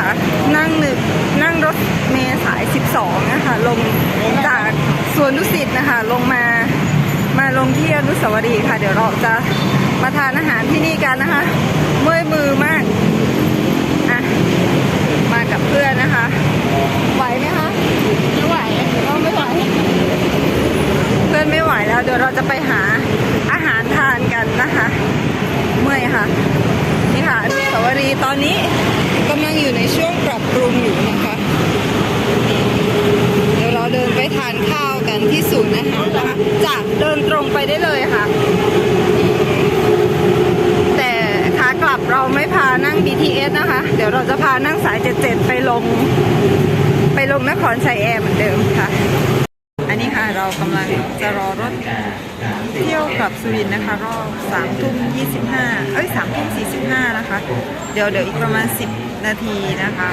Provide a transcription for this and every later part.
ค่ะนั่งหนึ่งนั่งรถเมล์สาย 12 นะคะ ลงจากสวนดุสิตนะคะ ลงมามาลงที่อนุสาวรีย์ค่ะ เดี๋ยวเราจะมาทานอาหารที่นี่กันนะคะเมื่อยมือมากอะมากับเพื่อนนะคะ ไหวไหมคะไม่ไหวเราไม่ไหว เพื่อนไม่ไหวแล้วเดี๋ยวเราจะไปหาอาหารทานกันนะคะ เมื่อยค่ะนี่ค่ะอนุสาวรีย์ตอนนี้กำลังอยู่ในช่วง ปรุงอยู่นะคะ เดี๋ยวเราเดินไปทานข้าวกันที่ศูนย์อาหารนะคะจากเดินตรงไปได้เลยค่ะ แต่ขากลับเราไม่พานั่ง BTS นะคะ เดี๋ยวเราจะพานั่งสาย 77 ไปลง ไปลงนครชัยแอร์เหมือนเดิมค่ะ เรากำลังจะรอรถเที่ยวกลับสุรินทร์นะคะ รอบสามทุ่มยี่สิบห้าเอ้ยสามทุ่มสี่สิบห้านะคะ เดี๋ยวเดี๋ยวอีกประมาณสิบนาทีนะคะ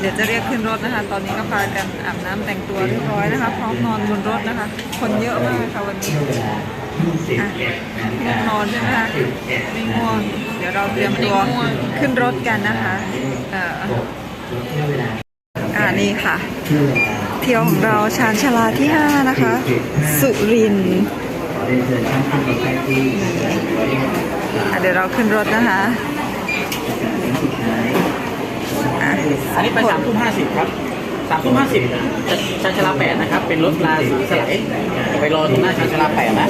เดี๋ยวจะเรียกขึ้นรถนะคะ ตอนนี้ก็พากันอาบน้ำแต่งตัวเรียบร้อยนะคะ พร้อมนอนบนรถนะคะ คนเยอะมากค่ะวันนี้ง่วงนอนใช่ไหมคะไม่ง่วง เดี๋ยวเราเตรียมตัวขึ้นรถกันนะคะ เอ่ออ่านี่ค่ะ เที่ยวของเราชานชาลาที่ 5 นะคะ สุรินทร์อะเดี๋ยวเราขึ้นรถนะคะอะอันนี้ไปสามทุ่มห้าสิบครับสามทุ่มห้าสิบชานชาลาแปดนะครับ เป็นรถราสีสไลด์จะไปรอตรงหน้าชานชาลาแปดนะ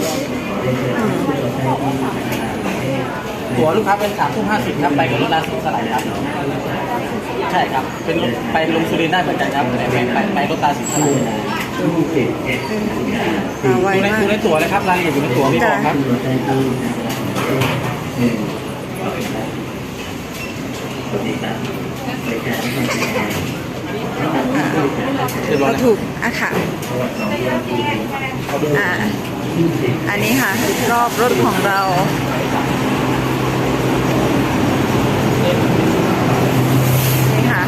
ตั๋วลูกค้าเป็นสามทุ่มห้าสิบครับ ไปกับรถราสีสไลด์ครับ ใช่ครับ เป็นรถไปลงสุรินทร์ได้เหมือนกันครับแต่ไปไปไปรถราสีสไลด์มาไวดูในมากดูในตั๋วเลยครับรายละเอียดอยู่ในตั๋วมีบอกครับ เรียบร้อยเรานะถูกอะค่ะ อะอันนี้ค่ะ รอบรถของเรา นี่ค่ะ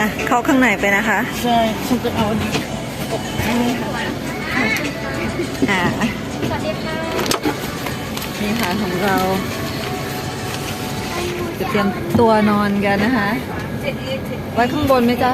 อะเข้าข้างในไปนะคะใช่ฉันจะเอาอ่านี่ค่ะของเราจะเตรียมตัวนอนกันนะคะ ไว้ข้างบนไหมจ๊ะ